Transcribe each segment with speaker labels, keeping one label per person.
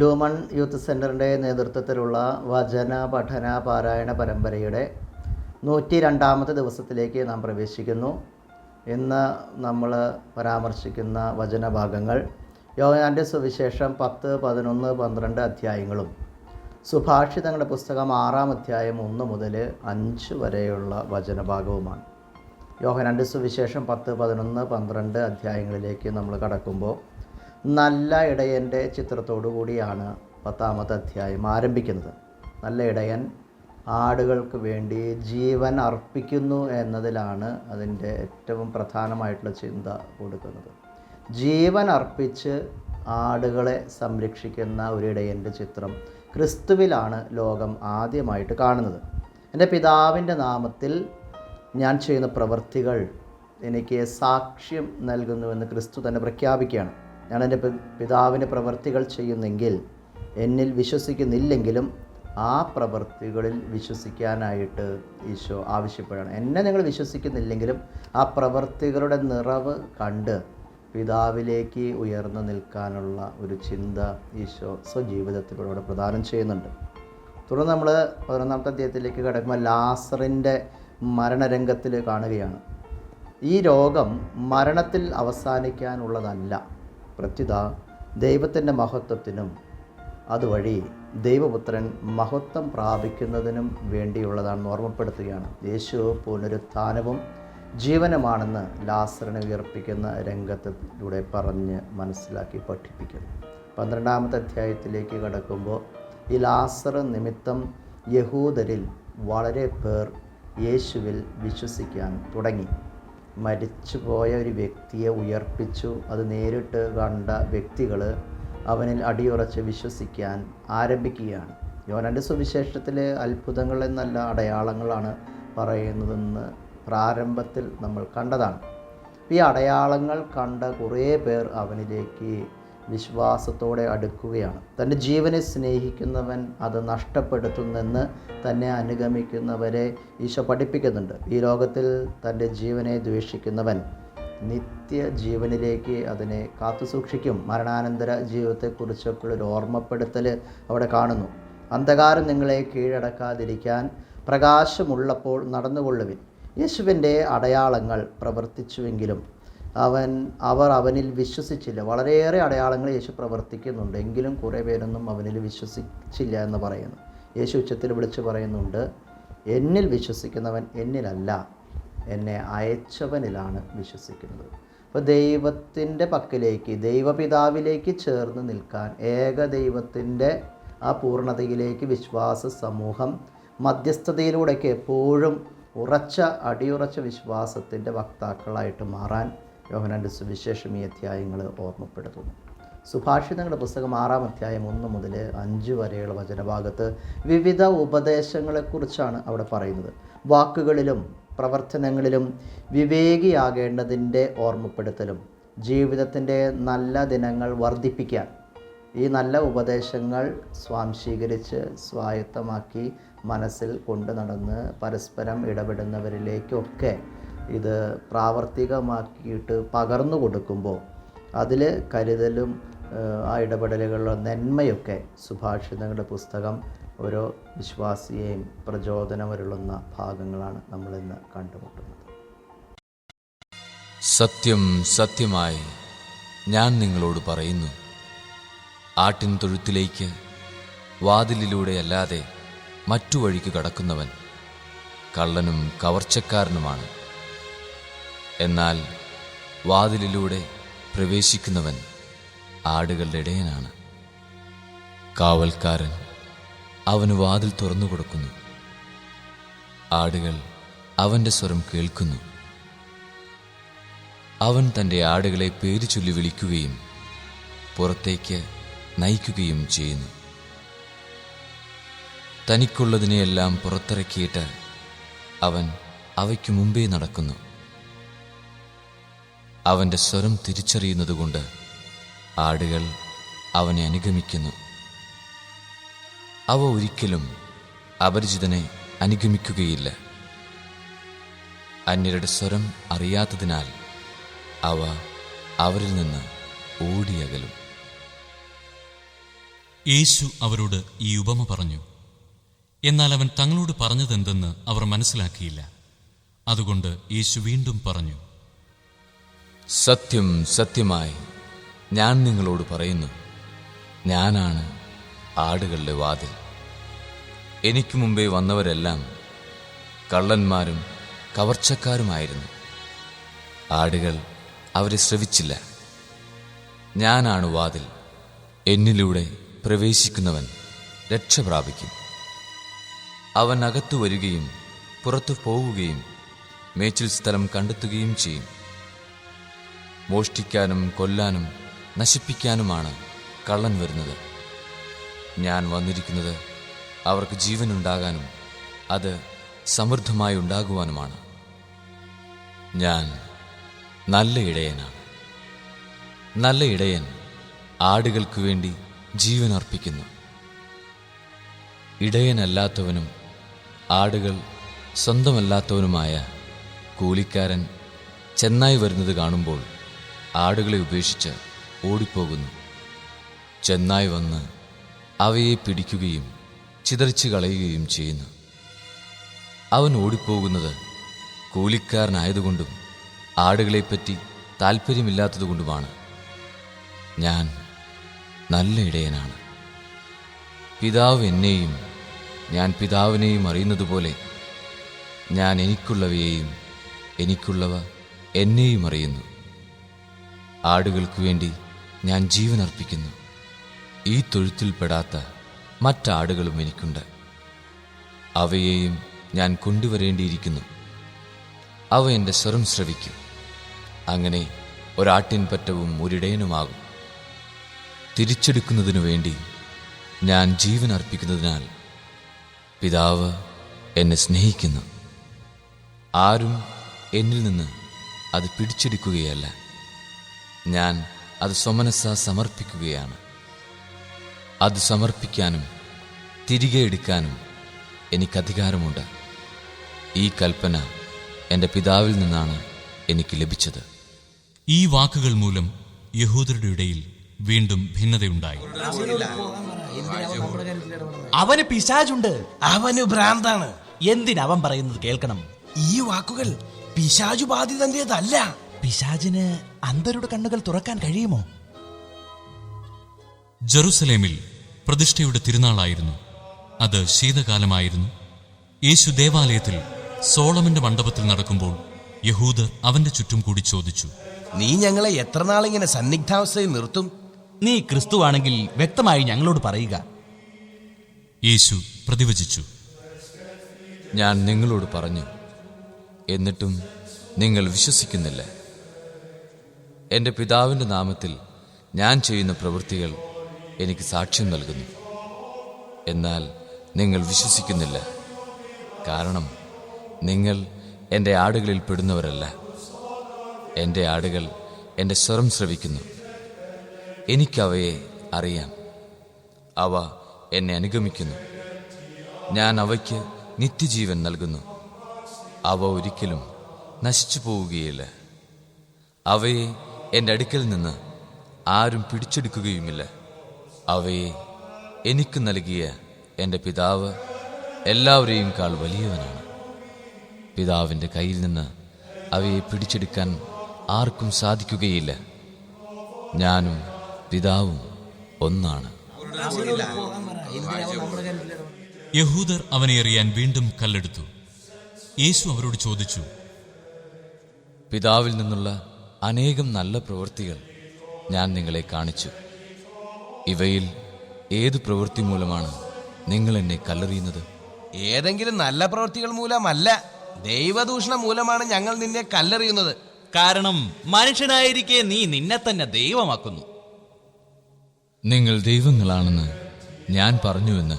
Speaker 1: Lumen youth സെന്ററിന്റെ നേതൃത്വത്തിലുള്ള വചന പഠന പാരായണ പരമ്പരയുടെ നൂറ്റി രണ്ടാമത്തെ ദിവസത്തിലേക്ക് നാം പ്രവേശിക്കുന്നു. ഇന്ന് നമ്മൾ പരാമർശിക്കുന്ന വചനഭാഗങ്ങൾ യോഗാന്റെ സുവിശേഷം പത്ത് പതിനൊന്ന് പന്ത്രണ്ട് അധ്യായങ്ങളും സുഭാഷിതങ്ങളുടെ പുസ്തകം ആറാം അധ്യായം ഒന്ന് മുതൽ അഞ്ച് വരെയുള്ള വചനഭാഗവുമാണ് യോഹനാന്റെ സുവിശേഷം പത്ത് പതിനൊന്ന് പന്ത്രണ്ട് അധ്യായങ്ങളിലേക്ക് നമ്മൾ കടക്കുമ്പോൾ നല്ല ഇടയന്റെ ചിത്രത്തോടു കൂടിയാണ് പത്താമത്തെ അധ്യായം ആരംഭിക്കുന്നത്. നല്ല ഇടയൻ ആടുകൾക്ക് വേണ്ടി ജീവൻ അർപ്പിക്കുന്നു എന്നതിലാണ് അതിന്റെ ഏറ്റവും പ്രധാനമായിട്ടുള്ള ചിന്ത കൊടുക്കുന്നത്. ജീവൻ അർപ്പിച്ച് ആടുകളെ സംരക്ഷിക്കുന്ന ഒരു ഇടയന്റെ ചിത്രം ക്രിസ്തുവിലാണ് ലോകം ആദ്യമായിട്ട് കാണുന്നത്. എന്റെ പിതാവിന്റെ നാമത്തിൽ ഞാൻ ചെയ്യുന്ന പ്രവൃത്തികൾ എനിക്ക് സാക്ഷ്യം നൽകുന്നുവെന്ന് ക്രിസ്തു തന്നെ പ്രഖ്യാപിക്കുകയാണ്. ഞാൻ എന്റെ പിതാവിന് പ്രവൃത്തികൾ ചെയ്യുന്നെങ്കിൽ എന്നിൽ വിശ്വസിക്കുന്നില്ലെങ്കിലും ആ പ്രവൃത്തികളിൽ വിശ്വസിക്കാനായിട്ട് ഈശോ ആവശ്യപ്പെടുകയാണ്. എന്നെ നിങ്ങൾ വിശ്വസിക്കുന്നില്ലെങ്കിലും ആ പ്രവൃത്തികളുടെ നിറവ് കണ്ട് പിതാവിലേക്ക് ഉയർന്നു നിൽക്കാനുള്ള ഒരു ചിന്ത ഈശോ സ്വജീവിതത്തിലൂടെ പ്രദാനം ചെയ്യുന്നുണ്ട്. തുടർന്ന് നമ്മൾ പതിനൊന്നാമത്തെ അധ്യായത്തിലേക്ക് കിടക്കുമ്പോൾ ലാസറിന്റെ മരണരംഗത്തിൽ കാണുകയാണ്. ഈ രോഗം മരണത്തിൽ അവസാനിക്കാനുള്ളതല്ല. പ്രത്യുത ദൈവത്തിന്റെ മഹത്വത്തിനും അതുവഴി ദൈവപുത്രൻ മഹത്വം പ്രാപിക്കുന്നതിനും വേണ്ടിയുള്ളതാണെന്ന് ഓർമ്മപ്പെടുത്തുകയാണ്. യേശു പുനരുത്ഥാനവും ജീവനമാണെന്ന് ലാസറിനെ ഉയർപ്പിക്കുന്ന രംഗത്തിലൂടെ പറഞ്ഞ് മനസ്സിലാക്കി പഠിപ്പിക്കുന്നു. പന്ത്രണ്ടാമത്തെ അധ്യായത്തിലേക്ക് കടക്കുമ്പോൾ ഈ ലാസർ നിമിത്തം യഹൂദരിൽ വളരെ പേർ യേശുവിൽ വിശ്വസിക്കാൻ തുടങ്ങി. മരിച്ചുപോയ ഒരു വ്യക്തിയെ ഉയർപ്പിച്ചു. അത് നേരിട്ട് കണ്ട വ്യക്തികൾ അവനിൽ അടിയുറച്ച് വിശ്വസിക്കാൻ ആരംഭിക്കുകയാണ്. യോനന്റെ സുവിശേഷത്തിലെ അത്ഭുതങ്ങൾ എന്നല്ല അടയാളങ്ങളാണ് പറയുന്നതെന്ന് പ്രാരംഭത്തിൽ നമ്മൾ കണ്ടതാണ്. ഈ അടയാളങ്ങൾ കണ്ട കുറേ പേർ അവനിലേക്ക് വിശ്വാസത്തോടെ അടുക്കുകയാണ്. തന്റെ ജീവനെ സ്നേഹിക്കുന്നവൻ അത് നഷ്ടപ്പെടുത്തുന്നെന്ന് തന്നെ അനുഗമിക്കുന്നവരെ ഈശോ പഠിപ്പിക്കുന്നുണ്ട്. ഈ ലോകത്തിൽ തന്റെ ജീവനെ ദ്വേഷിക്കുന്നവൻ നിത്യ ജീവനിലേക്ക് അതിനെ കാത്തുസൂക്ഷിക്കും. മരണാനന്തര ജീവിതത്തെക്കുറിച്ചൊക്കെ ഒരു ഓർമ്മപ്പെടുത്തൽ അവിടെ കാണുന്നു. അന്ധകാരം നിങ്ങളെ കീഴടക്കാതിരിക്കാൻ പ്രകാശമുള്ളപ്പോൾ നടന്നുകൊള്ളുവിൻ. യേശുവിന്റെ അടയാളങ്ങൾ പ്രവർത്തിച്ചുവെങ്കിലും അവൻ അവർ അവനിൽ വിശ്വസിച്ചില്ല. വളരെയേറെ അടയാളങ്ങൾ യേശു പ്രവർത്തിക്കുന്നുണ്ട്. എങ്കിലും കുറേ പേരൊന്നും അവനിൽ വിശ്വസിച്ചില്ല എന്ന് പറയുന്നു. യേശു ഉച്ചത്തിൽ വിളിച്ച് പറയുന്നുണ്ട് എന്നിൽ വിശ്വസിക്കുന്നവൻ എന്നിലല്ല. എന്നെ അയച്ചവനിലാണ് വിശ്വസിക്കുന്നത്. അപ്പോൾ ദൈവത്തിന്റെ പക്കലേക്ക് ദൈവപിതാവിലേക്ക് ചേർന്ന് നിൽക്കാൻ ഏക ദൈവത്തിന്റെ ആ പൂർണതയിലേക്ക് വിശ്വാസ സമൂഹം മധ്യസ്ഥതയിലൂടെയൊക്കെ എപ്പോഴും ഉറച്ച അടിയുറച്ച വിശ്വാസത്തിന്റെ വക്താക്കളായിട്ട് മാറാൻ യോഹനാന്റെ സുവിശേഷം ഈ അധ്യായങ്ങൾ ഓർമ്മപ്പെടുത്തുന്നു. സുഭാഷിതങ്ങളുടെ പുസ്തകം ആറാം അധ്യായം ഒന്ന് മുതൽ അഞ്ച് വരെയുള്ള വചനഭാഗത്ത് വിവിധ ഉപദേശങ്ങളെക്കുറിച്ചാണ് അവിടെ പറയുന്നത്. വാക്കുകളിലും പ്രവർത്തനങ്ങളിലും വിവേകിയാകേണ്ടതിന്റെ ഓർമ്മപ്പെടുത്തലും ജീവിതത്തിന്റെ നല്ല ദിനങ്ങൾ വർദ്ധിപ്പിക്കാൻ. ഈ നല്ല ഉപദേശങ്ങൾ സ്വാംശീകരിച്ച് സ്വായത്തമാക്കി മനസ്സിൽ കൊണ്ടു നടന്ന് പരസ്പരം ഇടപെടുന്നവരിലേക്കൊക്കെ ഇത് പ്രാവർത്തികമാക്കിയിട്ട് പകർന്നു കൊടുക്കുമ്പോൾ അതിൽ കരുതലും ആ ഇടപെടലുകളിലെ നന്മയൊക്കെ സുഭാഷിതങ്ങളുടെ പുസ്തകം ഓരോ വിശ്വാസിയെയും പ്രചോദനമരുളുന്ന ഭാഗങ്ങളാണ് നമ്മളിന്ന് കണ്ടുമുട്ടുന്നത്.
Speaker 2: സത്യം സത്യമായി ഞാൻ നിങ്ങളോട് പറയുന്നു. ആട്ടിൻ തൊഴുത്തിലേക്ക് വാതിലിലൂടെയല്ലാതെ മറ്റു വഴിക്ക് കടക്കുന്നവൻ കള്ളനും കവർച്ചക്കാരനുമാണ്. എന്നാൽ വാതിലിലൂടെ പ്രവേശിക്കുന്നവൻ ആടുകളുടെ ഇടയനാണ്. കാവൽക്കാരൻ അവന് വാതിൽ തുറന്നു കൊടുക്കുന്നു. ആടുകൾ അവന്റെ സ്വരം കേൾക്കുന്നു. അവൻ തന്റെ ആടുകളെ പേര് ചൊല്ലി വിളിക്കുകയും പുറത്തേക്ക് നയിക്കുകയും ചെയ്യുന്നു. തനിക്കുള്ളതിനെയെല്ലാം പുറത്തിറക്കിയിട്ട് അവൻ അവയ്ക്ക് മുമ്പേ നടക്കുന്നു. അവന്റെ സ്വരം തിരിച്ചറിയുന്നതുകൊണ്ട് ആടുകൾ അവനെ അനുഗമിക്കുന്നു. അവ ഒരിക്കലും അപരിചിതനെ അനുഗമിക്കുകയില്ല. അന്യരുടെ സ്വരം അറിയാത്തതിനാൽ അവ അവരിൽ നിന്ന് ഓടിയകലും.
Speaker 3: യേശു അവരോട് ഈ ഉപമ പറഞ്ഞു. എന്നാൽ അവൻ തങ്ങളോട് പറഞ്ഞതെന്തെന്ന് അവർ മനസ്സിലാക്കിയില്ല. അതുകൊണ്ട് യേശു വീണ്ടും പറഞ്ഞു
Speaker 2: സത്യം സത്യമായി ഞാൻ നിങ്ങളോട് പറയുന്നു. ഞാനാണ് ആടുകളുടെ വാതിൽ. എനിക്ക് മുമ്പേ വന്നവരെല്ലാം കള്ളന്മാരും കവർച്ചക്കാരുമായിരുന്നു. ആടുകൾ അവരെ ശ്രവിച്ചില്ല. ഞാനാണ് വാതിൽ. എന്നിലൂടെ പ്രവേശിക്കുന്നവൻ രക്ഷ പ്രാപിക്കും. അവൻ അകത്തു വരികയും പുറത്തു പോവുകയും മേച്ചിൽ സ്ഥലം കണ്ടെത്തുകയും ചെയ്യും. മോഷ്ടിക്കാനും കൊല്ലാനും നശിപ്പിക്കാനുമാണ് കള്ളൻ വരുന്നത്. ഞാൻ വന്നിരിക്കുന്നത് അവർക്ക് ജീവനുണ്ടാകാനും അത് സമൃദ്ധമായി ഉണ്ടാകുവാനുമാണ്. ഞാൻ നല്ല ഇടയനാണ്. നല്ല ഇടയൻ ആടുകൾക്ക് വേണ്ടി ജീവൻ അർപ്പിക്കുന്നു. ഇടയനല്ലാത്തവനും ആടുകൾ സ്വന്തമല്ലാത്തവനുമായ കൂലിക്കാരൻ ചെന്നായി വരുന്നത് കാണുമ്പോൾ ആടുകളെ ഉപേക്ഷിച്ച് ഓടിപ്പോകുന്നു. ചെന്നായി വന്ന് അവയെ പിടിക്കുകയും ചിതറിച്ച് കളയുകയും ചെയ്യുന്നു. അവൻ ഓടിപ്പോകുന്നത് കൂലിക്കാരനായതുകൊണ്ടും ആടുകളെപ്പറ്റി താല്പര്യമില്ലാത്തതുകൊണ്ടുമാണ് ഞാൻ നല്ല ഇടയനാണ്. പിതാവ് എന്നെയും ഞാൻ പിതാവിനെയും അറിയുന്നതുപോലെ ഞാൻ എനിക്കുള്ളവയെയും എനിക്കുള്ളവ എന്നെയും അറിയുന്നു. ആടുകൾക്കു വേണ്ടി ഞാൻ ജീവൻ അർപ്പിക്കുന്നു. ഈ തൊഴുത്തിൽപ്പെടാത്ത മറ്റാടുകളും എനിക്കുണ്ട്. അവയെയും ഞാൻ കൊണ്ടുവരേണ്ടിയിരിക്കുന്നു. അവ എന്റെ സ്വരം ശ്രവിക്കും. അങ്ങനെ ഒരാട്ടിൻപറ്റവും ഒരിടയനുമാകും തിരിച്ചെടുക്കുന്നതിനു വേണ്ടി ഞാൻ ജീവൻ അർപ്പിക്കുന്നതിനാൽ പിതാവ് എന്നെ സ്നേഹിക്കുന്നു. ആരും എന്നിൽ നിന്ന് അത് പിടിച്ചെടുക്കുകയല്ല. ഞാൻ അത് സ്വമനസ്സ സമർപ്പിക്കുകയാണ്. അത് സമർപ്പിക്കാനും തിരികെ എടുക്കാനും എനിക്കധികാരമുണ്ട്. ഈ കൽപ്പന എന്റെ പിതാവിൽ നിന്നാണ് എനിക്ക് ലഭിച്ചത്.
Speaker 3: ഈ വാക്കുകൾ മൂലം യഹൂദരുടെ ഇടയിൽ വീണ്ടും ഭിന്നതയുണ്ടായി.
Speaker 4: അവന് പിശാജുണ്ട്
Speaker 5: അവന് ഭ്രാന്താണ്.
Speaker 4: എന്തിനവൻ പറയുന്നത് കേൾക്കണം.
Speaker 5: ഈ വാക്കുകൾ പിശാജു ബാധിതന്റേതല്ല
Speaker 4: പിശാചിന് അന്ധരുടെ കണ്ണുകൾ തുറക്കാൻ കഴിയുമോ?
Speaker 3: ജെറുസലേമിൽ പ്രതിഷ്ഠയുടെ തിരുനാളായിരുന്നു. അത് ശീതകാലമായിരുന്നു. യേശു ദേവാലയത്തിൽ സോളമന്റെ മണ്ഡപത്തിൽ നടക്കുമ്പോൾ യഹൂദർ അവന്റെ ചുറ്റും കൂടി ചോദിച്ചു
Speaker 5: നീ ഞങ്ങളെ എത്ര നാളിങ്ങനെ സന്നിഗ്ധാവസ്ഥയിൽ നിർത്തും?
Speaker 4: നീ ക്രിസ്തുവാണെങ്കിൽ വ്യക്തമായി ഞങ്ങളോട് പറയുക.
Speaker 3: യേശു പ്രതിവചിച്ചു
Speaker 2: ഞാൻ നിങ്ങളോട് പറഞ്ഞു എന്നിട്ടും നിങ്ങൾ വിശ്വസിക്കുന്നില്ല. എന്റെ പിതാവിന്റെ നാമത്തിൽ ഞാൻ ചെയ്യുന്ന പ്രവൃത്തികൾ എനിക്ക് സാക്ഷ്യം നൽകുന്നു. എന്നാൽ നിങ്ങൾ വിശ്വസിക്കുന്നില്ല. കാരണം നിങ്ങൾ എന്റെ ആടുകളിൽ പെടുന്നവരല്ല. എന്റെ ആടുകൾ എന്റെ സ്വരം ശ്രവിക്കുന്നു. എനിക്കവയെ അറിയാം. അവ എന്നെ അനുഗമിക്കുന്നു. ഞാൻ അവയ്ക്ക് നിത്യജീവൻ നൽകുന്നു. അവ ഒരിക്കലും നശിച്ചു പോവുകയില്ല അവയെ എന്റെ അടുക്കൽ നിന്ന് ആരും പിടിച്ചെടുക്കുകയുമില്ല. അവയെ എനിക്ക് നൽകിയ എന്റെ പിതാവ് എല്ലാവരെയും കാൾ വലിയവനാണ്. പിതാവിന്റെ കയ്യിൽ നിന്ന് അവയെ പിടിച്ചെടുക്കാൻ ആർക്കും സാധിക്കുകയില്ല. ഞാനും പിതാവും ഒന്നാണ്.
Speaker 3: യഹൂദർ അവനെ എറിയാൻ വീണ്ടും കല്ലെടുത്തു. യേശു അവരോട് ചോദിച്ചു
Speaker 2: പിതാവിൽ നിന്നുള്ള അനേകം നല്ല പ്രവൃത്തികൾ ഞാൻ നിങ്ങളെ കാണിച്ചു. ഇവയിൽ ഏത് പ്രവൃത്തി മൂലമാണ് നിങ്ങൾ എന്നെ കല്ലെറിയുന്നത്?
Speaker 5: ഏതെങ്കിലും നല്ല പ്രവൃത്തികൾ മൂലമല്ല. ദൈവദൂഷണം മൂലമാണ് ഞങ്ങൾ നിന്നെ കല്ലെറിയുന്നത്.
Speaker 4: കാരണം മനുഷ്യനായിരിക്കെ നീ നിന്നെ തന്നെ ദൈവമാക്കുന്നു.
Speaker 2: നിങ്ങൾ ദൈവങ്ങളാണെന്ന് ഞാൻ പറഞ്ഞുവെന്ന്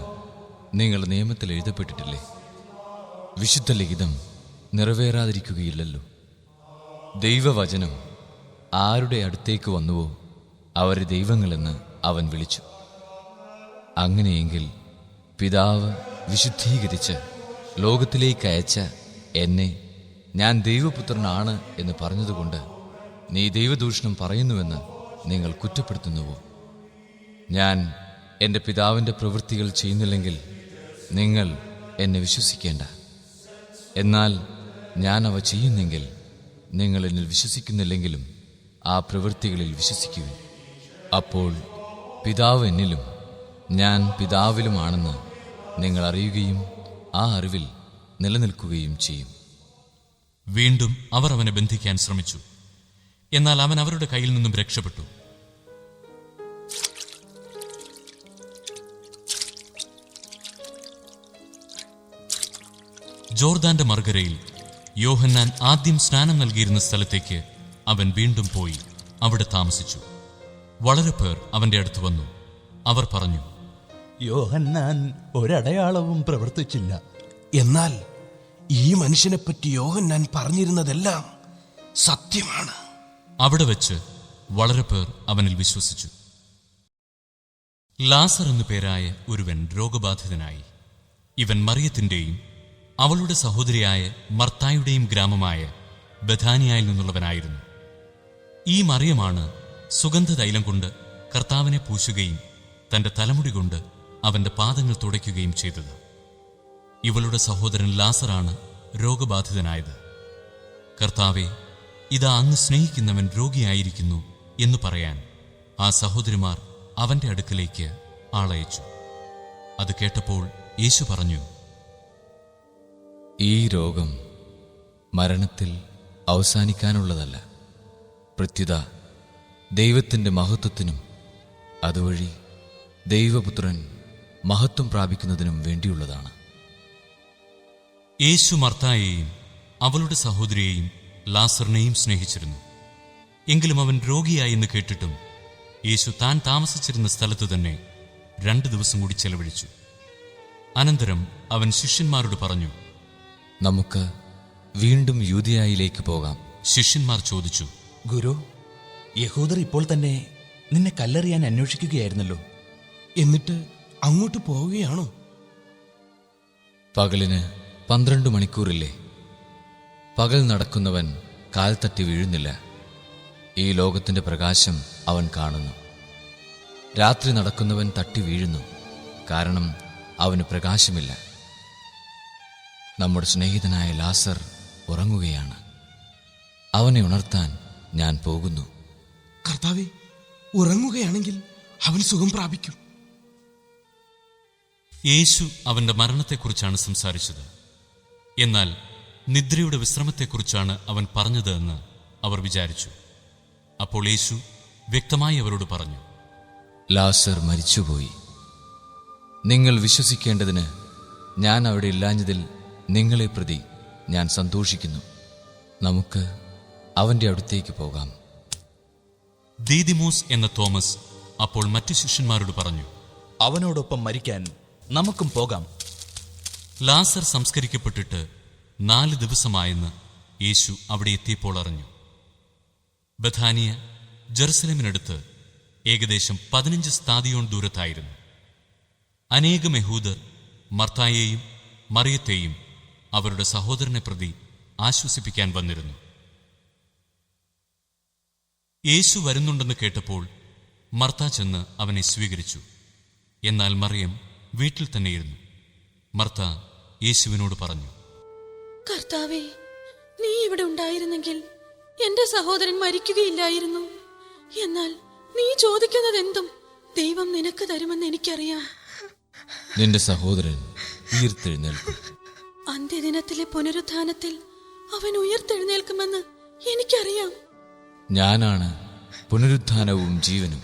Speaker 2: നിങ്ങൾ നിയമത്തിൽ എഴുതപ്പെട്ടിട്ടില്ലേ? വിശുദ്ധ ലിഖിതം നിറവേറാതിരിക്കുകയില്ലല്ലോ. ദൈവവചനം ആരുടെ അടുത്തേക്ക് വന്നുവോ അവരെ ദൈവങ്ങളെന്ന് അവൻ വിളിച്ചു. അങ്ങനെയെങ്കിൽ പിതാവ് വിശുദ്ധീകരിച്ച് ലോകത്തിലേക്ക് അയച്ച എന്നെ ഞാൻ ദൈവപുത്രനാണ് എന്ന് പറഞ്ഞതുകൊണ്ട് നീ ദൈവദൂഷണം പറയുന്നുവെന്ന് നിങ്ങൾ കുറ്റപ്പെടുത്തുന്നുവോ? ഞാൻ എന്റെ പിതാവിന്റെ പ്രവൃത്തികൾ ചെയ്യുന്നില്ലെങ്കിൽ നിങ്ങൾ എന്നെ വിശ്വസിക്കേണ്ട. എന്നാൽ ഞാൻ അവ ചെയ്യുന്നെങ്കിൽ നിങ്ങൾ എന്നിൽ വിശ്വസിക്കുന്നില്ലെങ്കിലും ആ പ്രവൃത്തികളിൽ വിശ്വസിക്കുക അപ്പോൾ പിതാവ് എന്നിലും ഞാൻ പിതാവിലുമാണെന്ന് നിങ്ങൾ അറിയുകയും ആ അറിവിൽ നിലനിൽക്കുകയും ചെയ്യും.
Speaker 3: വീണ്ടും അവർ അവനെ ബന്ധിക്കാൻ ശ്രമിച്ചു. എന്നാൽ അവൻ അവരുടെ കയ്യിൽ നിന്നും രക്ഷപ്പെട്ടു. ജോർദാന്റെ മറുകരയിൽ യോഹന്നാൻ ആദ്യം സ്നാനം നൽകിയിരുന്ന സ്ഥലത്തേക്ക് അവൻ വീണ്ടും പോയി അവിടെ താമസിച്ചു. വളരെ പേർ അവന്റെ അടുത്ത് വന്നു. അവർ പറഞ്ഞു
Speaker 4: യോഹന്നാൻ ഒരടയാളവും പ്രവർത്തിച്ചില്ല.
Speaker 5: എന്നാൽ ഈ മനുഷ്യനെപ്പറ്റി യോഹന്നാൻ പറഞ്ഞിരുന്നതെല്ലാം സത്യമാണ്.
Speaker 3: അവിടെ വെച്ച് വളരെ പേർ അവനിൽ വിശ്വസിച്ചു. ലാസർ എന്നു പേരായ ഒരുവൻ രോഗബാധിതനായി. ഇവൻ മറിയത്തിന്റെയും അവളുടെ സഹോദരിയായ മർത്തായുടെയും ഗ്രാമമായ ബഥാനിയായിൽ നിന്നുള്ളവനായിരുന്നു. ഈ മറിയമാണ് സുഗന്ധ തൈലം കൊണ്ട് കർത്താവിനെ പൂശുകയും തന്റെ തലമുടി കൊണ്ട് അവന്റെ പാദങ്ങൾ തുടയ്ക്കുകയും ചെയ്തത്. ഇവളുടെ സഹോദരൻ ലാസറാണ് രോഗബാധിതനായത്. കർത്താവെ ഇതാ അങ്ങ് സ്നേഹിക്കുന്നവൻ രോഗിയായിരിക്കുന്നു എന്ന് പറയാൻ ആ സഹോദരിമാർ അവന്റെ അടുക്കലേക്ക് ആളയച്ചു. അത് കേട്ടപ്പോൾ യേശു പറഞ്ഞു
Speaker 2: ഈ രോഗം മരണത്തിൽ അവസാനിക്കാനുള്ളതല്ല. പ്രത്യുത ദൈവത്തിന്റെ മഹത്വത്തിനും അതുവഴി ദൈവപുത്രൻ മഹത്വം പ്രാപിക്കുന്നതിനും വേണ്ടിയുള്ളതാണ്.
Speaker 3: യേശു മർത്തായെയും അവളുടെ സഹോദരിയെയും ലാസറിനെയും സ്നേഹിച്ചിരുന്നു. എങ്കിലും അവൻ രോഗിയായെന്ന് കേട്ടിട്ടും യേശു താൻ താമസിച്ചിരുന്ന സ്ഥലത്ത് തന്നെ രണ്ടു ദിവസം കൂടി ചെലവഴിച്ചു. അനന്തരം അവൻ ശിഷ്യന്മാരോട് പറഞ്ഞു
Speaker 2: നമുക്ക് വീണ്ടും യൂതിയായിലേക്ക് പോകാം.
Speaker 3: ശിഷ്യന്മാർ ചോദിച്ചു
Speaker 4: ഗുരു യഹൂദർ ഇപ്പോൾ തന്നെ നിന്നെ കല്ലെറിയാൻ അന്വേഷിക്കുകയായിരുന്നല്ലോ.
Speaker 5: എന്നിട്ട് അങ്ങോട്ട് പോവുകയാണോ?
Speaker 2: പകലിന് പന്ത്രണ്ട് മണിക്കൂറില്ലേ? പകൽ നടക്കുന്നവൻ കാൽ തട്ടി വീഴുന്നില്ല. ഈ ലോകത്തിന്റെ പ്രകാശം അവൻ കാണുന്നു. രാത്രി നടക്കുന്നവൻ തട്ടി വീഴുന്നു. കാരണം അവന് പ്രകാശമില്ല. നമ്മുടെ സ്നേഹിതനായ ലാസർ ഉറങ്ങുകയാണ്. അവനെ ഉണർത്താൻ ഞാൻ പോകുന്നു.
Speaker 5: കർത്താവെ ഉറങ്ങുകയാണെങ്കിൽ അവൻ സുഖം പ്രാപിക്കും.
Speaker 3: യേശു അവന്റെ മരണത്തെക്കുറിച്ചാണ് സംസാരിച്ചത്. എന്നാൽ നിദ്രയുടെ വിശ്രമത്തെക്കുറിച്ചാണ് അവൻ പറഞ്ഞത് എന്ന് അവർ വിചാരിച്ചു. അപ്പോൾ യേശു വ്യക്തമായി അവരോട് പറഞ്ഞു
Speaker 2: ലാസർ മരിച്ചുപോയി. നിങ്ങൾ വിശ്വസിക്കേണ്ടതിന് ഞാൻ അവിടെ ഇല്ലാഞ്ഞതിൽ നിങ്ങളെ പ്രതി ഞാൻ സന്തോഷിക്കുന്നു. നമുക്ക് അവന്റെ അടുത്തേക്ക് പോകാം.
Speaker 3: ദീദിമോസ് എന്ന തോമസ് അപ്പോൾ മറ്റു ശിഷ്യന്മാരോട് പറഞ്ഞു
Speaker 4: അവനോടൊപ്പം മരിക്കാൻ നമുക്കും പോകാം.
Speaker 3: ലാസർ സംസ്കരിക്കപ്പെട്ടിട്ട് നാല് ദിവസമായെന്ന് യേശു അവിടെ എത്തിയപ്പോൾ അറിഞ്ഞു. ബഥാനിയ ജെറുസലേമിനടുത്ത് ഏകദേശം പതിനഞ്ച് സ്ഥാതിയോൺ ദൂരത്തായിരുന്നു. അനേകം യഹൂദർ മർത്തായെയും മറിയത്തെയും അവരുടെ സഹോദരനെ പ്രതി ആശ്വസിപ്പിക്കാൻ വന്നിരുന്നു. യേശു വരുന്നുണ്ടെന്ന് കേട്ടപ്പോൾ മർത്ത ചെന്ന് അവനെ സ്വീകരിച്ചു. എന്നാൽ മറിയം വീട്ടിൽ തന്നെയിരുന്നു. മർത്ത യേശുവിനോട് പറഞ്ഞു
Speaker 6: കർത്താവേ നീ ഇവിടെ ഉണ്ടായിരുന്നെങ്കിൽ എന്റെ സഹോദരൻ മരിക്കുകയില്ലായിരുന്നു. എന്നാൽ നീ ചോദിക്കുന്നത് എന്തും ദൈവം നിനക്ക് തരുമെന്ന് എനിക്കറിയാം.
Speaker 2: നിന്റെ സഹോദരൻ ഉയർത്തെഴുന്നേൽക്കും.
Speaker 6: അന്ത്യദിനത്തിലെ പുനരുത്ഥാനത്തിൽ അവൻ ഉയർത്തെഴുന്നേൽക്കുമെന്ന് എനിക്കറിയാം.
Speaker 2: ഞാനാണ് പുനരുത്ഥാനവും ജീവനും.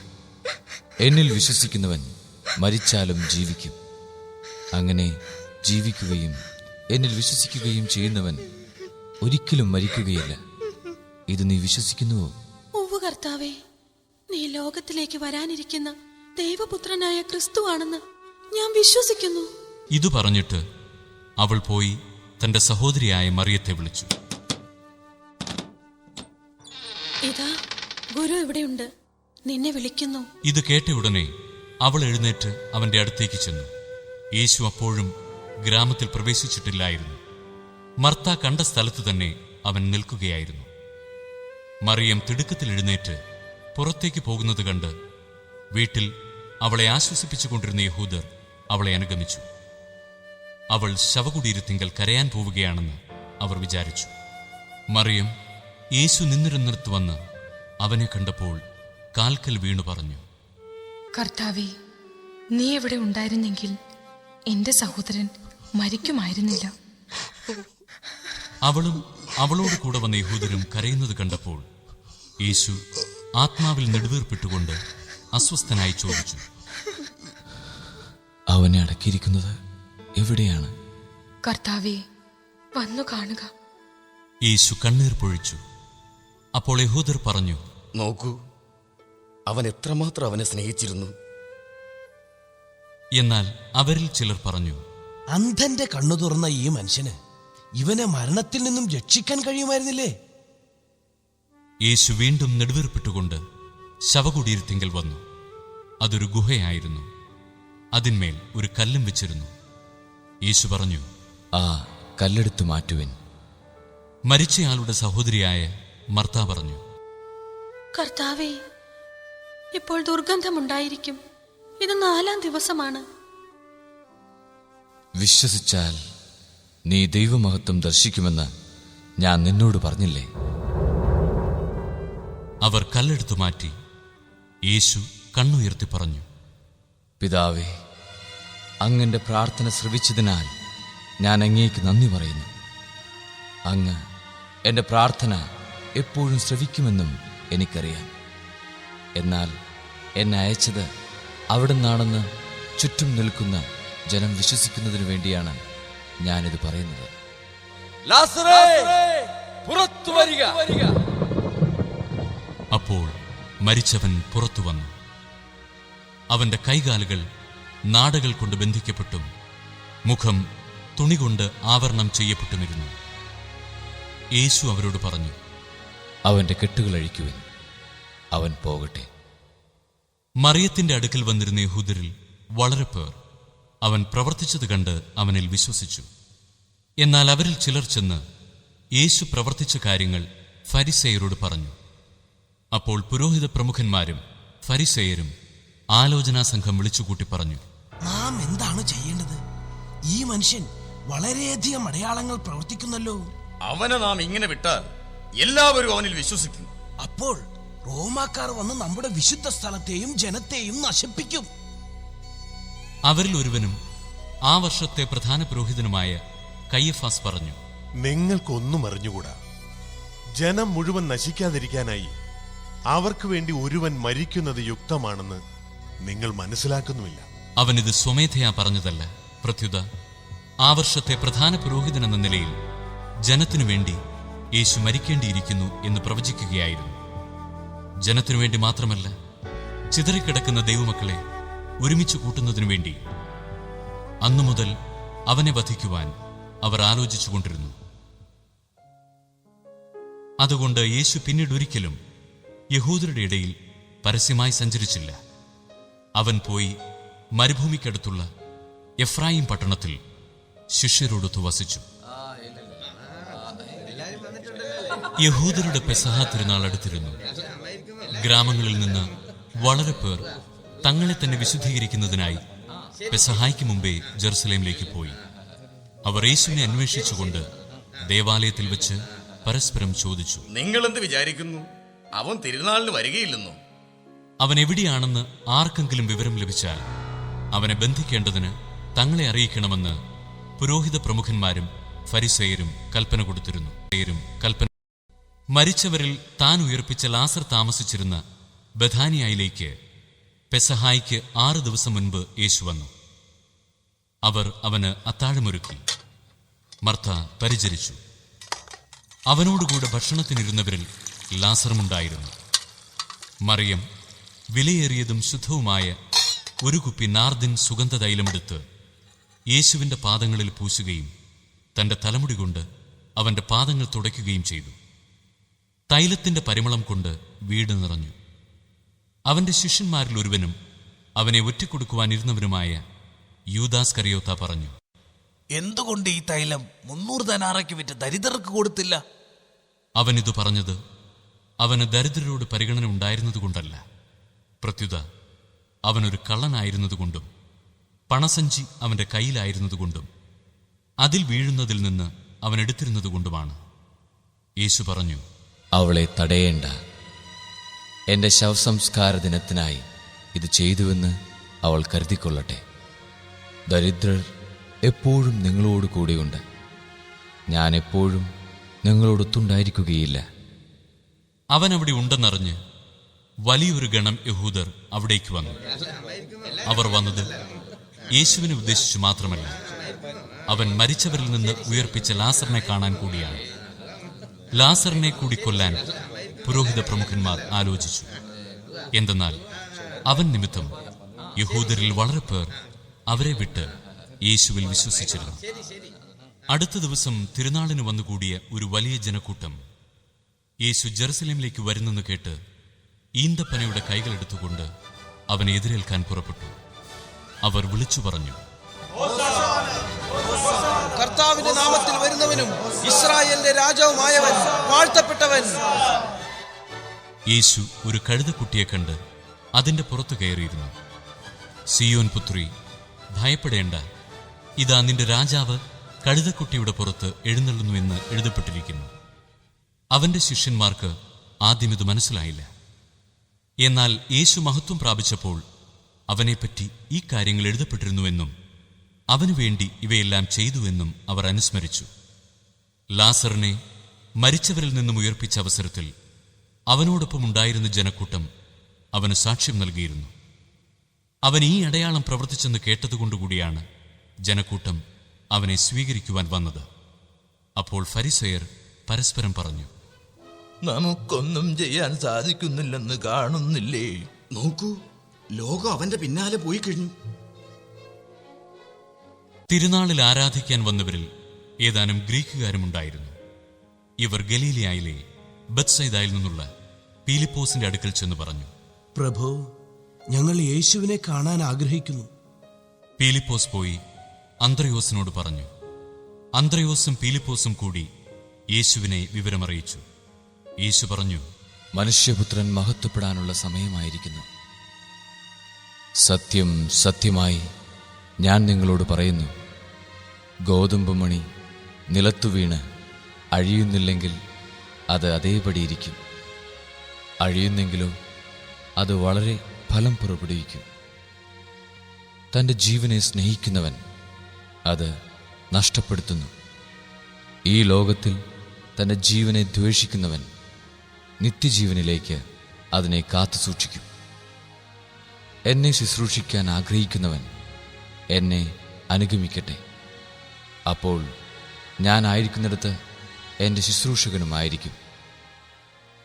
Speaker 2: എന്നിൽ വിശ്വസിക്കുന്നവൻ മരിച്ചാലും ജീവിക്കും. അങ്ങനെ ജീവിക്കുകയും എന്നിൽ വിശ്വസിക്കുകയും ചെയ്യുന്നവൻ ഒരിക്കലും മരിക്കുകയില്ല. ഇത് നീ വിശ്വസിക്കുന്നുവോ?
Speaker 6: ഉവ്വ് കർത്താവേ നീ ലോകത്തിലേക്ക് വരാനിരിക്കുന്ന ദൈവപുത്രനായ ക്രിസ്തു ആണെന്ന് ഞാൻ വിശ്വസിക്കുന്നു.
Speaker 3: ഇത് പറഞ്ഞിട്ട് അവൾ പോയി തന്റെ സഹോദരിയായ മറിയത്തെ വിളിച്ചു.
Speaker 6: ഇതാ ഗുരു ഇവിടെയുണ്ട്. നിന്നെ വിളിക്കുന്നു.
Speaker 3: ഇത് കേട്ട ഉടനെ അവൾ എഴുന്നേറ്റ് അവന്റെ അടുത്തേക്ക് ചെന്നു. യേശു അപ്പോഴും ഗ്രാമത്തിൽ പ്രവേശിച്ചിട്ടില്ലായിരുന്നു. മർത്ത കണ്ട സ്ഥലത്ത് തന്നെ അവൻ നിൽക്കുകയായിരുന്നു. മറിയം തിടുക്കത്തിൽ എഴുന്നേറ്റ് പുറത്തേക്ക് പോകുന്നത് കണ്ട് വീട്ടിൽ അവളെ ആശ്വസിപ്പിച്ചുകൊണ്ടിരുന്ന യഹൂദർ അവളെ അനുഗമിച്ചു. അവൾ ശവകുടീരത്തിങ്കൽ കരയാൻ പോവുകയാണെന്ന് അവർ വിചാരിച്ചു. മറിയം യേശു നിന്നിരുന്നിടത്ത് വന്ന് അവനെ കണ്ടപ്പോൾ കാൽക്കൽ വീണു പറഞ്ഞു
Speaker 7: കർത്താവെ നീ എവിടെ ഉണ്ടായിരുന്നെങ്കിൽ എന്റെ സഹോദരൻ മരിക്കുമായിരുന്നില്ല.
Speaker 3: അവളും അവളോട് കൂടെ വന്ന യഹൂദരും കരയുന്നത് കണ്ടപ്പോൾ യേശു ആത്മാവിൽ നെടുവീർപ്പിട്ടുകൊണ്ട് അസ്വസ്ഥനായി ചോദിച്ചു
Speaker 2: അവനെ അടക്കിയിരിക്കുന്നത് എവിടെയാണ്?
Speaker 7: കർത്താവേ വന്നു കാണുക.
Speaker 3: യേശു കണ്ണീർ പൊഴിച്ചു. അപ്പോൾ യഹൂദർ പറഞ്ഞു
Speaker 8: നോക്കൂ അവൻ എത്രമാത്രം അവനെ സ്നേഹിച്ചിരുന്നു?
Speaker 3: എന്നാൽ അവരിൽ ചിലർ പറഞ്ഞു
Speaker 5: അന്ധന്റെ കണ്ണു തുറന്ന ഈ മനുഷ്യന് ഇവനെ മരണത്തിൽ നിന്നും രക്ഷിക്കാൻ കഴിയുമായിരുന്നില്ലേ?
Speaker 3: യേശു വീണ്ടും നെടുവീർപ്പിട്ടുകൊണ്ട് ശവകുടീരത്തിങ്കൽ വന്നു. അതൊരു ഗുഹയായിരുന്നു. അതിന്മേൽ ഒരു കല്ലും വെച്ചിരുന്നു. യേശു പറഞ്ഞു
Speaker 2: ആ കല്ലെടുത്തു മാറ്റുവിൻ.
Speaker 3: മരിച്ചയാളുടെ സഹോദരിയായ മർത്ത പറഞ്ഞു
Speaker 6: കർത്താവേ ഇപ്പോൾ ദുർഗന്ധമുണ്ടായിരിക്കും. ഇത് നാലാം ദിവസമാണ്.
Speaker 2: വിശ്വസിച്ചാൽ നീ ദൈവമഹത്വം ദർശിക്കുമെന്ന് ഞാൻ നിന്നോട് പറഞ്ഞില്ലേ?
Speaker 3: അവർ കല്ലെടുത്തു മാറ്റി യേശു കണ്ണുയർത്തി പറഞ്ഞു
Speaker 2: പിതാവേ അങ്ങന്റെ പ്രാർത്ഥന ശ്രവിച്ചതിനാൽ ഞാൻ അങ്ങേക്ക് നന്ദി പറയുന്നു. അങ്ങ് എന്റെ പ്രാർത്ഥന എപ്പോഴും ശ്രവിക്കുമെന്നും എനിക്കറിയാം. എന്നാൽ എന്നെ അയച്ചത് അവിടെ നിന്നാണെന്ന് ചുറ്റും നിൽക്കുന്ന ജനം വിശ്വസിക്കുന്നതിനു വേണ്ടിയാണ് ഞാനിത് പറയുന്നത്.
Speaker 3: അപ്പോൾ മരിച്ചവൻ പുറത്തു വന്നു. അവന്റെ കൈകാലുകൾ നാടകൾ കൊണ്ട് ബന്ധിക്കപ്പെട്ടും മുഖം തുണി കൊണ്ട് ആവരണം ചെയ്യപ്പെട്ടുമിരുന്നു. യേശു അവരോട് പറഞ്ഞു
Speaker 2: അവന്റെ കെട്ടുകൾ അഴിക്കുവിൻ അവൻ പോകട്ടെ.
Speaker 3: മറിയത്തിന്റെ അടുക്കൽ വന്നിരുന്ന യഹൂദരിൽ വളരെ പേർ അവൻ പ്രവർത്തിച്ചത് കണ്ട് അവനിൽ വിശ്വസിച്ചു. എന്നാൽ അവരിൽ ചിലർ ചെന്ന് യേശു പ്രവർത്തിച്ച കാര്യങ്ങൾ ഫരിസേയരോട് പറഞ്ഞു. അപ്പോൾ പുരോഹിത പ്രമുഖന്മാരും ഫരിസേയരും ആലോചനാ സംഘം വിളിച്ചുകൂട്ടി പറഞ്ഞു
Speaker 5: നാം എന്താണ് ചെയ്യേണ്ടത്? ഈ മനുഷ്യൻ വളരെയധികം അടയാളങ്ങൾ പ്രവർത്തിക്കുന്നല്ലോ.
Speaker 8: അവനെ നാം ഇങ്ങനെ വിട്ടാൽ എല്ലാവരും അവനിൽ വിശ്വസിക്കും.
Speaker 5: അപ്പോൾ റോമാക്കാർ വന്ന് നമ്മുടെ വിശുദ്ധ സ്ഥലത്തെയും ജനത്തെയും നശിപ്പിക്കും.
Speaker 3: അവരിൽ ഒരുവനും ആ വർഷത്തെ പ്രധാന പുരോഹിതനുമായ കയ്യഫാസ് പറഞ്ഞു
Speaker 9: നിങ്ങൾക്കൊന്നും അറിഞ്ഞുകൂടാ. ജനം മുഴുവൻ നശിക്കാതിരിക്കാനായി അവർക്ക് വേണ്ടി ഒരുവൻ മരിക്കുന്നത് യുക്തമാണെന്ന് നിങ്ങൾ മനസ്സിലാക്കുന്നുമില്ല.
Speaker 3: അവനിത് സ്വമേധയാ പറഞ്ഞതല്ല. പ്രത്യുത ആ വർഷത്തെ പ്രധാന പുരോഹിതൻ എന്ന നിലയിൽ ജനത്തിനു വേണ്ടി യേശു മരിക്കേണ്ടിയിരിക്കുന്നു എന്ന് പ്രവചിക്കുകയായിരുന്നു. ജനത്തിനു വേണ്ടി മാത്രമല്ല ചിതറിക്കിടക്കുന്ന ദൈവമക്കളെ ഒരുമിച്ച് കൂട്ടുന്നതിനു വേണ്ടി അന്നു മുതൽ അവനെ വധിക്കുവാൻ അവർ ആലോചിച്ചുകൊണ്ടിരുന്നു അതുകൊണ്ട് യേശു പിന്നീട് ഒരിക്കലും യഹൂദരുടെ ഇടയിൽ പരസ്യമായി സഞ്ചരിച്ചില്ല. അവൻ പോയി മരുഭൂമിക്കടുത്തുള്ള എഫ്രായിം പട്ടണത്തിൽ ശിഷ്യരോടൊത്ത് വസിച്ചു. യഹൂദരുടെ പെസഹ തിരുനാൾ അടുത്തിരുന്നു. ഗ്രാമങ്ങളിൽ നിന്ന് വളരെ പേർ തങ്ങളെ തന്നെ വിശുദ്ധീകരിക്കുന്നതിനായി പെസഹായ്ക്ക് മുമ്പേ ജെറുസലേമിലേക്ക് പോയി. അവർ യേശുവിനെ അന്വേഷിച്ചുകൊണ്ട് ദേവാലയത്തിൽ വെച്ച് പരസ്പരം ചോദിച്ചു
Speaker 8: നിങ്ങൾ എന്ത് വിചാരിക്കുന്നു? അവൻ തിരുനാളിന് വരികയില്ലെന്നോ?
Speaker 3: അവൻ എവിടെയാണെന്ന് ആർക്കെങ്കിലും വിവരം ലഭിച്ചാൽ അവനെ ബന്ധിക്കേണ്ടതിന് തങ്ങളെ അറിയിക്കണമെന്ന് പുരോഹിത പ്രമുഖന്മാരും ഫരിസേയരും കൽപ്പന കൊടുത്തിരുന്നു. കൽപ്പന മരിച്ചവരിൽ താൻ ഉയർപ്പിച്ച ലാസർ താമസിച്ചിരുന്ന ബഥാനിയയിലേക്ക് പെസഹായിക്ക് ആറ് ദിവസം മുൻപ് യേശു വന്നു. അവർ അവന് അത്താഴമൊരുക്കി. മർത്ത പരിചരിച്ചു. അവനോടുകൂടെ ഭക്ഷണത്തിനിരുന്നവരിൽ ലാസറുമുണ്ടായിരുന്നു. മറിയം വിലയേറിയതും ശുദ്ധവുമായ ഒരു കുപ്പി നാർദിൻ സുഗന്ധതൈലമെടുത്ത് യേശുവിന്റെ പാദങ്ങളിൽ പൂശുകയും തന്റെ തലമുടി കൊണ്ട് അവന്റെ പാദങ്ങൾ തുടയ്ക്കുകയും ചെയ്തു. തൈലത്തിന്റെ പരിമളം കൊണ്ട് വീട് നിറഞ്ഞു. അവന്റെ ശിഷ്യന്മാരിൽ ഒരുവനും അവനെ ഒറ്റിക്കൊടുക്കുവാനിരുന്നവനുമായ യൂദാസ് കറിയോത്ത പറഞ്ഞു
Speaker 5: എന്തുകൊണ്ട് ഈ തൈലം മുന്നൂറ് ധനാറയ്ക്ക് വിറ്റ് ദരിദ്രർക്ക് കൊടുത്തില്ല?
Speaker 3: അവനിത് പറഞ്ഞത് അവന് ദരിദ്രരോട് പരിഗണന ഉണ്ടായിരുന്നതുകൊണ്ടല്ല. പ്രത്യുത അവനൊരു കള്ളനായിരുന്നതുകൊണ്ടും പണസഞ്ചി അവന്റെ കയ്യിലായിരുന്നതുകൊണ്ടും അതിൽ വീഴുന്നതിൽ നിന്ന് അവൻ എടുത്തിരുന്നതുകൊണ്ടുമാണ്. യേശു പറഞ്ഞു
Speaker 2: അവളെ തടയേണ്ട. എന്റെ ശവസംസ്കാര ദിനത്തിനായി ഇത് ചെയ്തുവെന്ന് അവൾ കരുതിക്കൊള്ളട്ടെ. ദരിദ്രർ എപ്പോഴും നിങ്ങളോട് കൂടെയുണ്ട്. ഞാൻ എപ്പോഴും നിങ്ങളോടൊത്തുണ്ടായിരിക്കുകയില്ല.
Speaker 3: അവൻ അവിടെ ഉണ്ടെന്നറിഞ്ഞ് വലിയൊരു ഗണം യഹൂദർ അവിടേക്ക് വന്നു. അവർ വന്നത് യേശുവിനെ ഉദ്ദേശിച്ചു മാത്രമല്ല അവൻ മരിച്ചവരിൽ നിന്ന് ഉയർപ്പിച്ച ലാസറിനെ കാണാൻ കൂടിയാണ്. ലാസറിനെ കൂടി കൊല്ലാൻ പുരോഹിത പ്രമുഖന്മാർ ആലോചിച്ചു. എന്തെന്നാൽ അവൻ നിമിത്തം യഹൂദരിൽ വളരെ പേർ അവരെ വിട്ട് യേശുവിൽ വിശ്വസിച്ചിരുന്നു അടുത്ത ദിവസം തിരുനാളിന് വന്നുകൂടിയ ഒരു വലിയ ജനക്കൂട്ടം യേശു ജെറുസലേമിലേക്ക് വരുന്നെന്ന് കേട്ട് ഈന്തപ്പനയുടെ കൈകളെടുത്തുകൊണ്ട് അവനെ എതിരേൽക്കാൻ പുറപ്പെട്ടു. അവർ വിളിച്ചു പറഞ്ഞു
Speaker 5: കർത്താവിന്റെ നാമത്തിൽ വരുന്നവനും ഇസ്രായേലിന്റെ രാജാവുമായവൻ വാഴ്ത്തപ്പെട്ടവൻ.
Speaker 3: യേശു ഒരു കഴുതക്കുട്ടിയെ കണ്ട് അതിന്റെ പുറത്തു കയറിയിരുന്നു. സിയോൻ പുത്രി ഭയപ്പെടേണ്ട. ഇതാ നിന്റെ രാജാവ് കഴുതക്കുട്ടിയുടെ പുറത്ത് എഴുന്നള്ളുന്നുവെന്ന് എഴുതപ്പെട്ടിരിക്കുന്നു. അവന്റെ ശിഷ്യന്മാർക്ക് ആദ്യം ഇത് മനസ്സിലായില്ല. എന്നാൽ യേശു മഹത്വം പ്രാപിച്ചപ്പോൾ അവനെപ്പറ്റി ഈ കാര്യങ്ങൾ എഴുതപ്പെട്ടിരുന്നുവെന്നും അവനു വേണ്ടി ഇവയെല്ലാം ചെയ്തുവെന്നും അവർ അനുസ്മരിച്ചു. ലാസറിനെ മരിച്ചവരിൽ നിന്നും ഉയർപ്പിച്ച അവസരത്തിൽ അവനോടൊപ്പമുണ്ടായിരുന്ന ജനക്കൂട്ടം അവന് സാക്ഷ്യം നൽകിയിരുന്നു. അവൻ ഈ അടയാളം പ്രവർത്തിച്ചെന്ന് കേട്ടതുകൊണ്ടുകൂടിയാണ് ജനക്കൂട്ടം അവനെ സ്വീകരിക്കുവാൻ വന്നത്. അപ്പോൾ ഫരിസയർ പരസ്പരം പറഞ്ഞു
Speaker 4: നമുക്കൊന്നും ചെയ്യാൻ സാധിക്കുന്നില്ലെന്ന് കാണുന്നില്ലേ?
Speaker 8: നോക്കൂ ലോകം അവന്റെ പിന്നാലെ പോയി കഴിഞ്ഞു.
Speaker 3: തിരുനാളിൽ ആരാധിക്കാൻ വന്നവരിൽ ഏതാനും ഗ്രീക്കുകാരുമുണ്ടായിരുന്നു. ഇവർ ഗലീലിയായിലെ ബത്സൈദായിൽ നിന്നുള്ള പീലിപ്പോസിന്റെ അടുക്കൽ ചെന്ന് പറഞ്ഞു
Speaker 5: പ്രഭു ഞങ്ങൾ യേശുവിനെ കാണാൻ ആഗ്രഹിക്കുന്നു.
Speaker 3: പീലിപ്പോസ് പോയി അന്ത്രയോസിനോട് പറഞ്ഞു അന്ത്രയോസും പീലിപ്പോസും കൂടി യേശുവിനെ വിവരമറിയിച്ചു. യേശു പറഞ്ഞു
Speaker 2: മനുഷ്യപുത്രൻ മഹത്വപ്പെടാനുള്ള സമയമായിരിക്കുന്നു. സത്യം സത്യമായി ഞാൻ നിങ്ങളോട് പറയുന്നു. ഗോതമ്പ് മണി നിലത്തു വീണ് അഴിയുന്നില്ലെങ്കിൽ അത് അതേപടിയിരിക്കും അഴിയുന്നെങ്കിലോ അത് വളരെ ഫലം പുറപ്പെടുവിക്കും. തന്റെ ജീവനെ സ്നേഹിക്കുന്നവൻ അത് നഷ്ടപ്പെടുത്തുന്നു. ഈ ലോകത്തിൽ തന്റെ ജീവനെ ദ്വേഷിക്കുന്നവൻ നിത്യജീവനിലേക്ക് അതിനെ കാത്തു സൂക്ഷിക്കും. എന്നെ ശുശ്രൂഷിക്കാൻ ആഗ്രഹിക്കുന്നവൻ എന്നെ അനുഗമിക്കട്ടെ. അപ്പോൾ ഞാനായിരിക്കുന്നിടത്ത് എന്റെ ശുശ്രൂഷകനുമായിരിക്കും.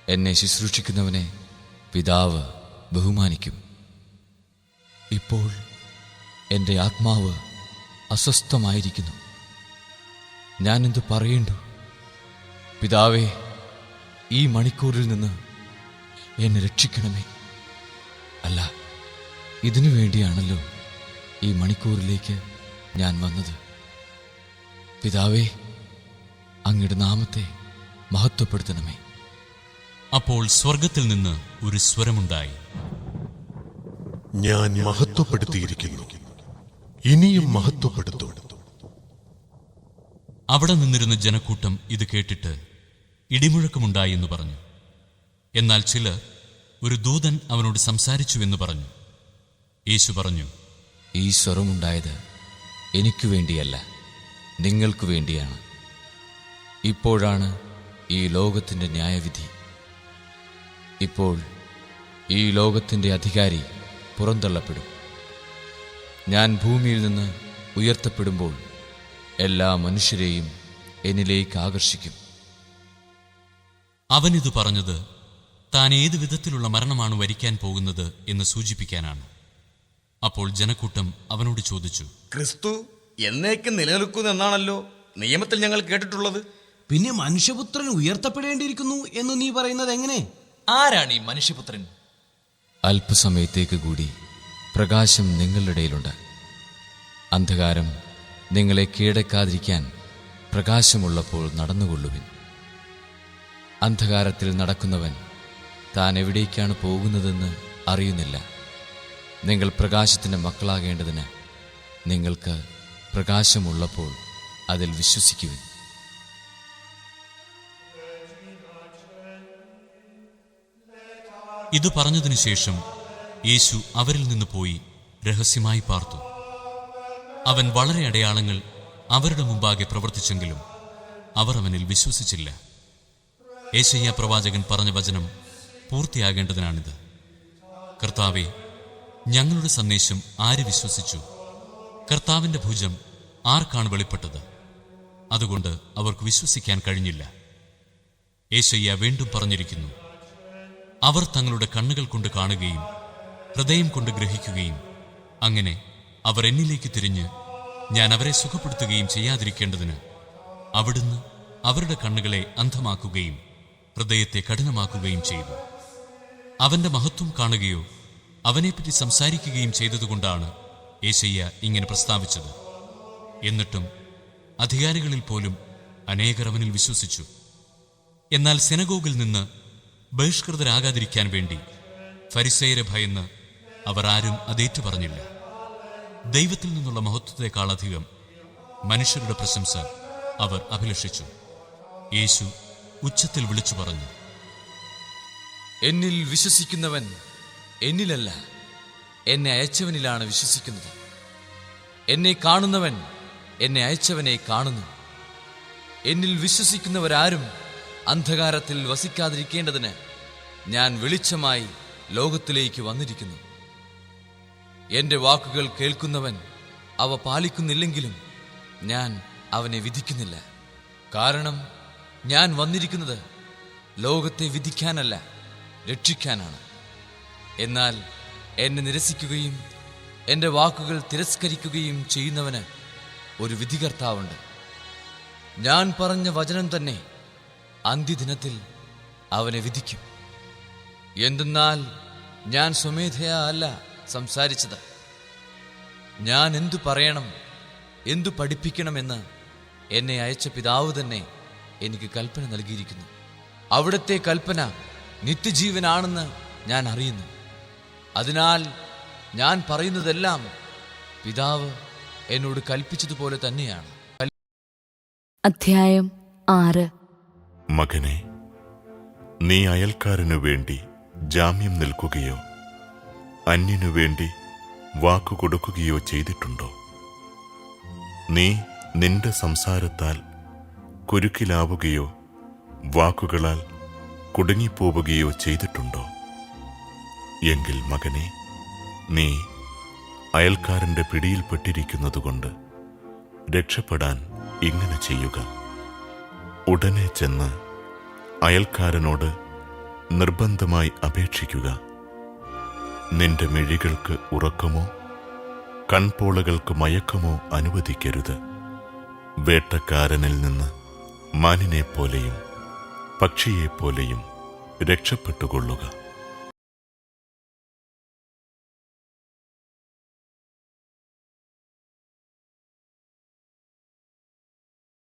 Speaker 2: എന്നെ ശുശ്രൂഷിക്കുന്നവനെ പിതാവ് ബഹുമാനിക്കും. ഇപ്പോൾ എന്റെ ആത്മാവ് അസ്വസ്ഥമായിരിക്കുന്നു. ഞാനെന്തു പറയണ്ടു? പിതാവേ ഈ മണിക്കൂറിൽ നിന്ന് എന്നെ രക്ഷിക്കണമേ. അല്ല ഇതിനു വേണ്ടിയാണല്ലോ ഈ മണിക്കൂറിലേക്ക് ഞാൻ വന്നത്. പിതാവേ അങ്ങയുടെ നാമത്തെ മഹത്വപ്പെടുത്തണമേ.
Speaker 3: അപ്പോൾ സ്വർഗത്തിൽ നിന്ന് ഒരു സ്വരമുണ്ടായി.
Speaker 9: ഞാൻ മഹത്വപ്പെടുത്തിയിരിക്കുന്നു. ഇനിയും മഹത്വപ്പെടുത്തു.
Speaker 3: അവിടെ നിന്നിരുന്ന ജനക്കൂട്ടം ഇത് കേട്ടിട്ട് ഇടിമുഴക്കമുണ്ടായി എന്ന് പറഞ്ഞു. എന്നാൽ ചിലർ ഒരു ദൂതൻ അവനോട് സംസാരിച്ചുവെന്ന് പറഞ്ഞു. യേശു പറഞ്ഞു
Speaker 2: ഈ സ്വരമുണ്ടായത് എനിക്കു വേണ്ടിയല്ല നിങ്ങൾക്കു വേണ്ടിയാണ്. ഇപ്പോഴാണ് ഈ ലോകത്തിന്റെ ന്യായവിധി. ഇപ്പോൾ ഈ ലോകത്തിന്റെ അധികാരി പുറന്തള്ളപ്പെടും. ഞാൻ ഭൂമിയിൽ നിന്ന് ഉയർത്തപ്പെടുമ്പോൾ എല്ലാ മനുഷ്യരെയും എന്നിലേക്ക് ആകർഷിക്കും.
Speaker 3: അവനിത് പറഞ്ഞത് താൻ ഏതു വിധത്തിലുള്ള മരണമാണ് വരിക്കാൻ പോകുന്നത് എന്ന് സൂചിപ്പിക്കാനാണ്. അപ്പോൾ ജനക്കൂട്ടം അവനോട് ചോദിച്ചു
Speaker 8: ക്രിസ്തു എന്നേക്കും നിലനിൽക്കുന്നെന്നാണല്ലോ നിയമത്തിൽ ഞങ്ങൾ കേട്ടിട്ടുള്ളത്.
Speaker 5: പിന്നെ മനുഷ്യപുത്രൻ ഉയർത്തപ്പെടേണ്ടിയിരിക്കുന്നു എന്ന് നീ പറയുന്നത് എങ്ങനെ?
Speaker 4: ആരാണ് ഈ മനുഷ്യപുത്രൻ?
Speaker 2: അല്പസമയത്തേക്ക് കൂടി പ്രകാശം നിങ്ങളുടെ ഇടയിലുണ്ട്. അന്ധകാരം നിങ്ങളെ കീഴടക്കാതിരിക്കാൻ പ്രകാശമുള്ളപ്പോൾ നടന്നുകൊള്ളുവിൻ. അന്ധകാരത്തിൽ നടക്കുന്നവൻ താൻ എവിടേക്കാണ് പോകുന്നതെന്ന് അറിയുന്നില്ല. നിങ്ങൾ പ്രകാശത്തിന്റെ മക്കളാകേണ്ടതിന് നിങ്ങൾക്ക് പ്രകാശമുള്ളപ്പോൾ അതിൽ വിശ്വസിക്കുവിൻ.
Speaker 3: ഇത് പറഞ്ഞതിനു ശേഷം യേശു അവരിൽ നിന്ന് പോയി രഹസ്യമായി പാർത്തു. അവൻ വളരെ അടയാളങ്ങൾ അവരുടെ മുമ്പാകെ പ്രവർത്തിച്ചെങ്കിലും അവർ അവനിൽ വിശ്വസിച്ചില്ല. ഏശയ്യ പ്രവാചകൻ പറഞ്ഞ വചനം പൂർത്തിയാകേണ്ടതിനാണിത്. കർത്താവെ ഞങ്ങളുടെ സന്ദേശം ആര് വിശ്വസിച്ചു? കർത്താവിന്റെ ഭുജം ആർക്കാണ് വെളിപ്പെട്ടത്? അതുകൊണ്ട് അവർക്ക് വിശ്വസിക്കാൻ കഴിഞ്ഞില്ല. ഏശയ്യ വീണ്ടും പറഞ്ഞിരിക്കുന്നു അവർ തങ്ങളുടെ കണ്ണുകൾ കൊണ്ട് കാണുകയും ഹൃദയം കൊണ്ട് ഗ്രഹിക്കുകയും അങ്ങനെ അവർ എന്നിലേക്ക് തിരിഞ്ഞ് ഞാൻ അവരെ സുഖപ്പെടുത്തുകയും ചെയ്യാതിരിക്കേണ്ടതിന് അവിടുന്ന് അവരുടെ കണ്ണുകളെ അന്ധമാക്കുകയും ഹൃദയത്തെ കഠിനമാക്കുകയും ചെയ്തു. അവന്റെ മഹത്വം കാണുകയോ അവനെപ്പറ്റി സംസാരിക്കുകയും ചെയ്തതുകൊണ്ടാണ് ഏശയ്യ ഇങ്ങനെ പ്രസ്താവിച്ചത്. എന്നിട്ടും അധികാരികളിൽ പോലും അനേകർ അവനിൽ വിശ്വസിച്ചു. എന്നാൽ സെനഗോഗിൽ നിന്ന് ബഹിഷ്കൃതരാകാതിരിക്കാൻ വേണ്ടി ഫരിസേയരെ ഭയന്ന് അവർ ആരും അതേറ്റു പറഞ്ഞില്ല ദൈവത്തിൽ നിന്നുള്ള മഹത്വത്തെക്കാളധികം മനുഷ്യരുടെ പ്രശംസ അവർ അഭിലഷിച്ചു. യേശു ഉച്ചത്തിൽ വിളിച്ചു പറഞ്ഞു
Speaker 2: എന്നിൽ വിശ്വസിക്കുന്നവൻ എന്നിലല്ല. എന്നെ അയച്ചവനിലാണ് വിശ്വസിക്കുന്നത്. എന്നെ കാണുന്നവൻ എന്നെ അയച്ചവനെ കാണുന്നു. എന്നിൽ വിശ്വസിക്കുന്നവരാരും അന്ധകാരത്തിൽ വസിക്കാതിരിക്കേണ്ടതിന് ഞാൻ വെളിച്ചമായി ലോകത്തിലേക്ക് വന്നിരിക്കുന്നു. എന്റെ വാക്കുകൾ കേൾക്കുന്നവൻ അവ പാലിക്കുന്നില്ലെങ്കിലും ഞാൻ അവനെ വിധിക്കുന്നില്ല. കാരണം ഞാൻ വന്നിരിക്കുന്നത് ലോകത്തെ വിധിക്കാനല്ല രക്ഷിക്കാനാണ്. എന്നാൽ എന്നെ നിരസിക്കുകയും എന്റെ വാക്കുകൾ തിരസ്കരിക്കുകയും ചെയ്യുന്നവന് ഒരു വിധികർത്താവുണ്ട്. ഞാൻ പറഞ്ഞ വചനം തന്നെ അന്ത്യദിനത്തിൽ അവനെ വിധിക്കും. എന്തെന്നാൽ ഞാൻ സ്വമേധയാ അല്ല സംസാരിച്ചത്. ഞാൻ എന്തു പറയണം എന്തു പഠിപ്പിക്കണമെന്ന് എന്നെ അയച്ച പിതാവ് തന്നെ എനിക്ക് കൽപ്പന നൽകിയിരിക്കുന്നു. അവിടുത്തെ കൽപ്പന നിത്യജീവനാണെന്ന് ഞാൻ അറിയുന്നു. അതിനാൽ ഞാൻ പറയുന്നതെല്ലാം പിതാവ് എന്നോട് കൽപ്പിച്ചതുപോലെ തന്നെയാണ്.
Speaker 10: അധ്യായം ആറ്.
Speaker 9: മകനെ നീ അയൽക്കാരനു വേണ്ടി ജാമ്യം നിൽക്കുകയോ അന്യനു വേണ്ടി വാക്കു കൊടുക്കുകയോ ചെയ്തിട്ടുണ്ടോ? നീ നിന്റെ സംസാരത്താൽ കുരുക്കിലാവുകയോ വാക്കുകളാൽ കുടുങ്ങിപ്പോവുകയോ ചെയ്തിട്ടുണ്ടോ? എങ്കിൽ മകനെ നീ അയൽക്കാരന്റെ പിടിയിൽപ്പെട്ടിരിക്കുന്നതുകൊണ്ട് രക്ഷപ്പെടാൻ ഇങ്ങനെ ചെയ്യുക. ഉടനെ ചെന്ന് അയൽക്കാരനോട് നിർബന്ധമായി അപേക്ഷിക്കുക. നിന്റെ മിഴികൾക്ക് ഉറക്കമോ കൺപോളകൾക്ക് മയക്കമോ അനുവദിക്കരുത്. വേട്ടക്കാരനിൽ നിന്ന് മാനിനെപ്പോലെയും പക്ഷിയെപ്പോലെയും രക്ഷപ്പെട്ടുകൊള്ളുക.